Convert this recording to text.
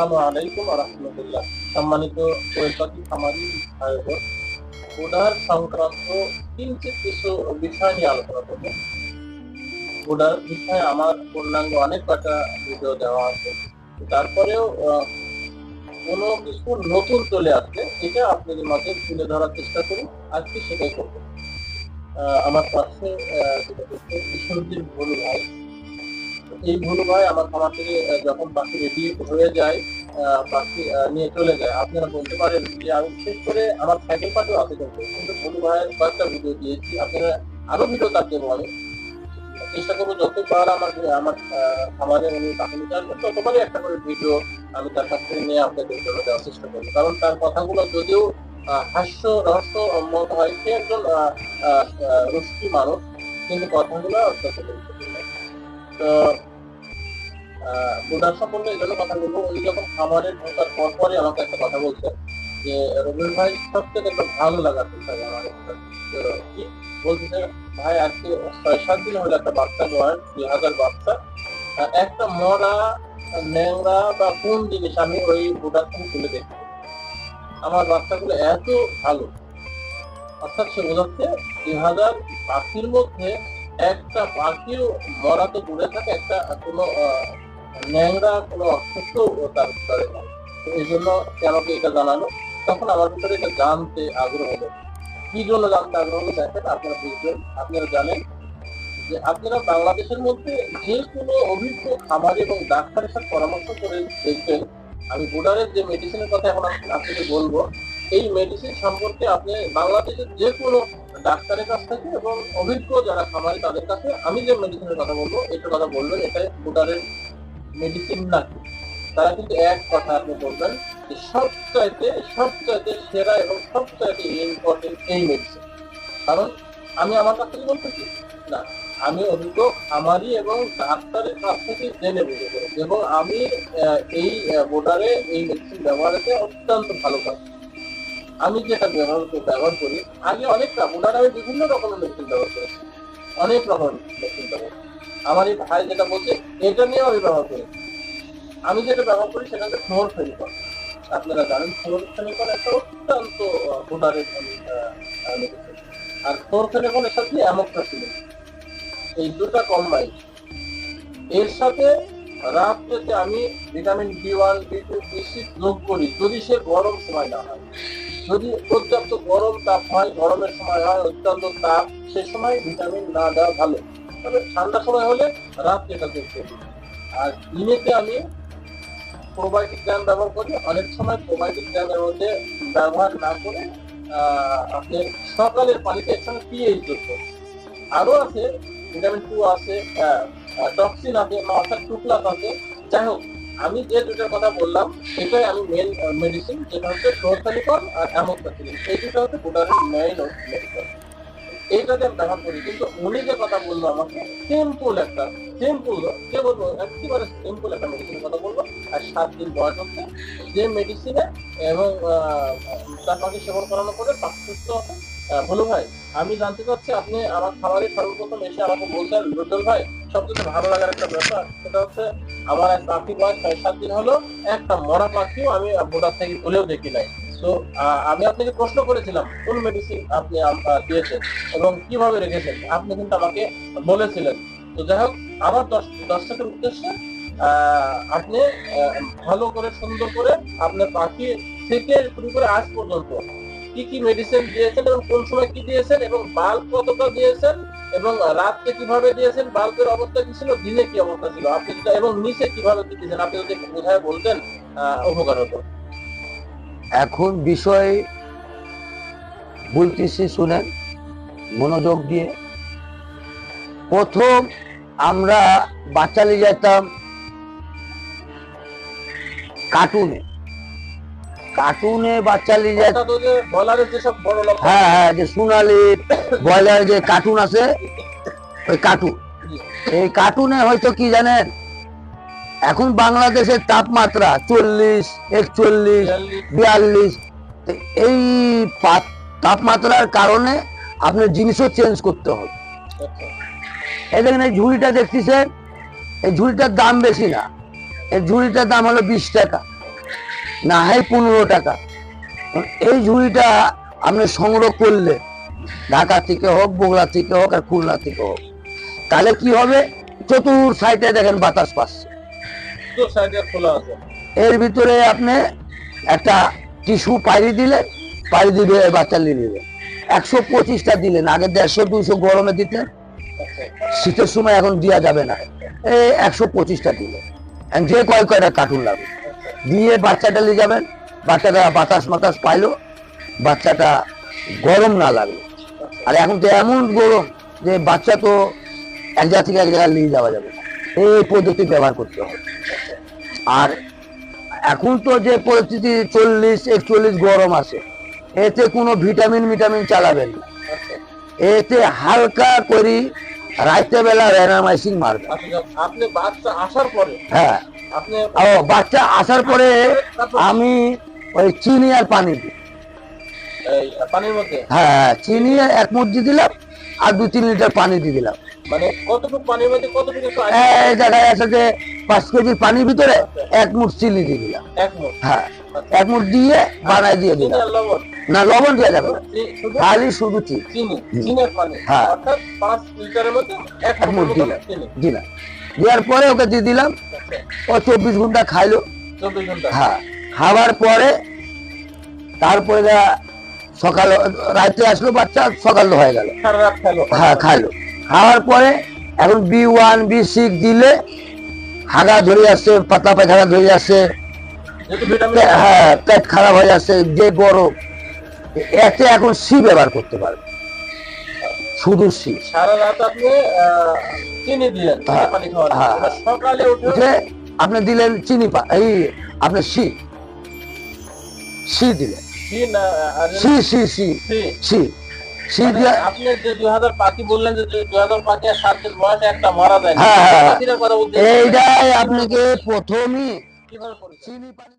আসসালামু আলাইকুম সম্মানিত সংক্রান্ত কিছু বিষয় নিয়ে আলোচনা করব। বিষয়ে আমার পূর্ণাঙ্গ অনেক ভিডিও দেওয়া আছে। তারপরেও কোনো কিছু নতুন চলে আসলে এটা আপনাদের মাঝে তুলে ধরার চেষ্টা করি আজকে সেটাই করব। আমার পাশে হচ্ছে ঈশ্বরদীর ভাই। এই ভুলু ভাই আমার খামার থেকে যখন পাখি রেডি হয়ে যায় পাখি নিয়ে চলে যায়, আপনারা বলতে পারেন যে আমি বিশেষ করে আমার সাইকেল আছে কিন্তু ভুলু ভাইয়ের কয়েকটা ভিডিও দিয়েছি, আপনারা আরও ভিডিও আমি চেষ্টা করব যতবার আমার আমার খামারে পাখি নিতে ততবারই একটা করে ভিডিও আমি তার কাছ থেকে নিয়ে আপনাদের জন্য দেওয়ার চেষ্টা করব। কারণ তার কথাগুলো যদিও হাস্য রহস্য মত হয় সে একজন রুষ্টি মানুষ, কিন্তু কথাগুলো অত্যন্ত গুরুত্বপূর্ণ তো কথা বলব। উনি যখন খামারে ঢোকার পর পরই আমাকে একটা কথা বলছে যে ভাই একটা ভালো। তো বলছে ভাই, আজকে ছয়, সাত দিন একটা বাচ্চা দুই হাজার বাচ্চা। একটা মরা, ন্যাংরা বা কোন জিনিস আমি ওই থেকে তুলে দেখি আমার বাচ্চাগুলো এত ভালো। অর্থাৎ সে বোঝাচ্ছে, দুই হাজার পাখির মধ্যে একটা পাখিও মরা তো দূরে থাকে, একটা কোনো ন্যাংরা কোনো অসুস্থ তার ভিতরে। এই জন্য আমাকে এটা জানালো। তখন আমার ভিতরে এটা জানতে আগ্রহ হলো। কি জন্য জানতে আগ্রহ হলো দেখেন, আপনারা বুঝবেন আপনারা জানেন যে আপনারা বাংলাদেশের মধ্যে যে কোনো অভিজ্ঞ খামারি এবং ডাক্তারের সাথে পরামর্শ করে দেখবেন। আমি বোর্ডারের যে মেডিসিনের কথা এখন আপ- আপনাকে বলব এই মেডিসিন সম্পর্কে আপনি বাংলাদেশের যে কোনো ডাক্তারের কাছ থেকে এবং অভিজ্ঞ যারা খামারি তাদের কাছে আমি যে মেডিসিনের কথা বলব এটা কথা বলবেন এটা বোর্ডারের মেডিসিন না। তারা কিন্তু এক কথা আপনি বলবেন যে সবচাইতে সবচাইতে সেরা এবং সবচাইতে ইম্পর্টেন্ট এই মেডিসিন কারণ আমি আমার কাছ থেকে বলতেছি, না, আমি অভিজ্ঞ আমারই এবং ডাক্তারের কাছ থেকে জেনে বুঝে এবং আমি এই বোর্ডারে এই মেডিসিন ব্যবহারেতে অত্যন্ত ভালো কাজ আমি যেটা ব্যবহার ব্যবহার করি, আগে অনেকটা বোর্ডারে আমি বিভিন্ন রকমের মেডিসিন ব্যবহার করেছি অনেক রকমের মেডিসিন ব্যবহার। আমার এই ভাই যেটা বলছে, এটা নিয়েও আমি ব্যবহার করি। আমি যেটা ব্যবহার করি, সেটা হচ্ছে ফ্লোর ফেনিকল আপনারা জানেন ফ্লোর ফেনিকল একটা অত্যন্ত মেডিসিন আর ফ্লোর ফেনিকলের সাথে অ্যামোক্সাসিলিন এই দুটা কম্বাইন এর সাথে রাত্রেতে আমি vitamin B one B two B six যোগ করি, যদি সে গরম সময় না হয়। যদি পর্যাপ্ত গরম তাপ হয়, গরমের সময় হয়, অত্যন্ত তাপ, সে সময় ভিটামিন না দেওয়া ভালো। তবে ঠান্ডা সময় হলে রাত্রে যোগ করি আর দিনেতে আমি প্রোবায়োটিক জ্ঞান ব্যবহার করি। অনেক সময় প্রোবায়োটিক জ্ঞানের মধ্যে ব্যবহার না করে আপনি সকালের পানিতে একসঙ্গে পিএইচ যোগ করি আরও আছে ভিটামিন টু আছে টক্সিন আছে বা অর্থাৎ টু প্লাস আছে। যাই হোক আমি যে দুটার কথা বললাম সেটাই আমি মেন মেডিসিন যেটা হচ্ছে ক্লোরথালিকন আর অ্যামোক্সাসিলিন এই দুটো হচ্ছে গোটারের মেইন মেডিসিন এইটাতে আমি ব্যবহার করি কিন্তু উনি যে কথা বলল আমাকে সিম্পল একটা সিম্পল যে বলব একেবারে সিম্পল একটা মেডিসিনের কথা বলব। আর সাত দিন বয়স হচ্ছে যে মেডিসিনে এবং তার সেবন করানোর পরে সুস্থ হবে আহ, ভাই। আমি জানতে চাচ্ছি আপনি আমার খাবারে সর্বপ্রথম এসে আমাকে বলছেন রুটল ভাই সবচেয়ে ভালো লাগার একটা ব্যাপার সেটা হচ্ছে আমার এক পাখি বয়স ছয়, সাত দিন হলো, একটা মরা পাখিও আমি বোর্ডার থেকে তুলেও দেখি নাই। তো আমি আপনাকে প্রশ্ন করেছিলাম, কোন মেডিসিন আপনি দিয়েছেন এবং কীভাবে রেখেছেন? আপনি কিন্তু আমাকে বলেছিলেন। তো যাই হোক, আমার দর্শ- দর্শকের উদ্দেশ্যে আপনি ভালো করে, সুন্দর করে আপনার পাখি থেকে শুরু করে আজ পর্যন্ত কি কি মেডিসিন দিয়েছেন এবং কোন সময় কি দিয়েছেন এবং বাল্ব কতটা দিয়েছেন এবং রাতকে কীভাবে দিয়েছেন, বাল্বের অবস্থা কি ছিল, দিনে কি অবস্থা ছিল, আপনি এবং নিচে কীভাবে কি দিয়েছেন, আপনি যদি বোঝায় বলতেন উপকার হতো। এখন বিষয় বলতেছি, শুনেন, মনোযোগ দিয়ে। প্রথম আমরা বাচ্চালে যেতাম কার্টুনে। কার্টুনে বাচ্চা লোক হ্যাঁ হ্যাঁ যে সোনালি ব্রয়লার যে কার্টুন আছে ওই কার্টুন এই কার্টুনে হয়তো কি জানেন? এখন বাংলাদেশের তাপমাত্রা চল্লিশ একচল্লিশ বিয়াল্লিশ। এই তাপমাত্রার কারণে আপনার জিনিসও চেঞ্জ করতে হবে। আচ্ছা, এই দেখেন এই ঝুড়িটা দেখতেছেন? এই ঝুড়িটার দাম বেশি না। এই ঝুড়িটার দাম হলো বিশ টাকা। না হয় পনেরো টাকা। এই ঝুড়িটা আপনি সংগ্রহ করলে ঢাকা থেকে হোক বগুড়া থেকে হোক আর খুলনা থেকে হোক তাহলে কি হবে? চতুর সাইডে দেখেন বাতাস পাচ্ছে। এর ভিতরে আপনি একটা টিস্যু পাড়ি দিলে পাড়ি দিবে বাচ্চা নিয়ে নেবে। একশো পঁচিশটা দিলেন আগে দেড়শো দুইশো গরমে দিতেন। শীতের সময় এখন দেওয়া যাবে না। এই একশো পঁচিশটা দিলেন। যে কয় কয়টা কার্টুন লাগবে? দিয়ে বাচ্চাটা নিয়ে যাবেন। বাচ্চাটা বাতাস মাতাস পাইলো। বাচ্চাটা গরম না লাগল। আর এখন তো এমন গরম যে বাচ্চা তো এক জায়গা থেকে এক জায়গায় নিয়ে যাওয়া যাবে। এই পদ্ধতি ব্যবহার করতে হবে। আর এখন তো যে পরিস্থিতি চল্লিশ একচল্লিশ গরম আছে। এতে কোনো ভিটামিন ভিটামিন চালাবেন না। এতে হালকা করি রাত্রে বেলা রেনামাইসিন মারবে আচ্ছা আপনি বাচ্চা আসার পরে হ্যাঁ। ও বাচ্চা আসার পরে আমি ওই চিনি আর পানি দিই। পানির মধ্যে? হ্যাঁ চিনি এক মুঠ দিলাম আর দু তিন লিটার পানি দিয়ে দিলাম। মানে কতটুকু পানির মধ্যে কতটুকু এই জায়গায় আছে যে পাঁচ কেজির পানির ভিতরে এক মুঠ চিনি দিয়ে দিলাম। হ্যাঁ এক মুঠ দিয়ে বানায় দিয়ে দিলাম। না লবণ দেওয়া যাবে খালি শুধু চিনি। হ্যাঁ। এক মুঠ দিলাম। দেওয়ার পরে ওকে দিয়ে দিলাম। ও চব্বিশ ঘণ্টা খাইলো। হ্যাঁ খাবার পরে তারপরে সকাল রাতে আসলো বাচ্চা সকাল হয়ে গেল। হ্যাঁ খাইলো। খাওয়ার পরে এখন বি ওয়ান বি সিক্স দিলে হাগা ধরে আসছে পাতলা পায়খানা ধরে আসছে হ্যাঁ পেট খারাপ হয়ে যাচ্ছে যে গরম এতে এখন সি ব্যবহার করতে পারবে। শুধু সি সারা রাত আপনি চিনি দিলেন হ্যাঁ, পানি খাওয়ার হ্যাঁ। সকালে উঠে উঠে আপনি দিলেন চিনি এই আপনি সি সি দিলেন। চিন আর সি সি সি চিনি। সি সি দিয়ে আপনি যে দুই হাজার পাখি বললেন যে দুই হাজার পাখি আর সাত দিন বয়সে একটা মারা যায়। পাখিটার কথা বলতে এইটাই আপনাকে প্রথমই চিনি পানি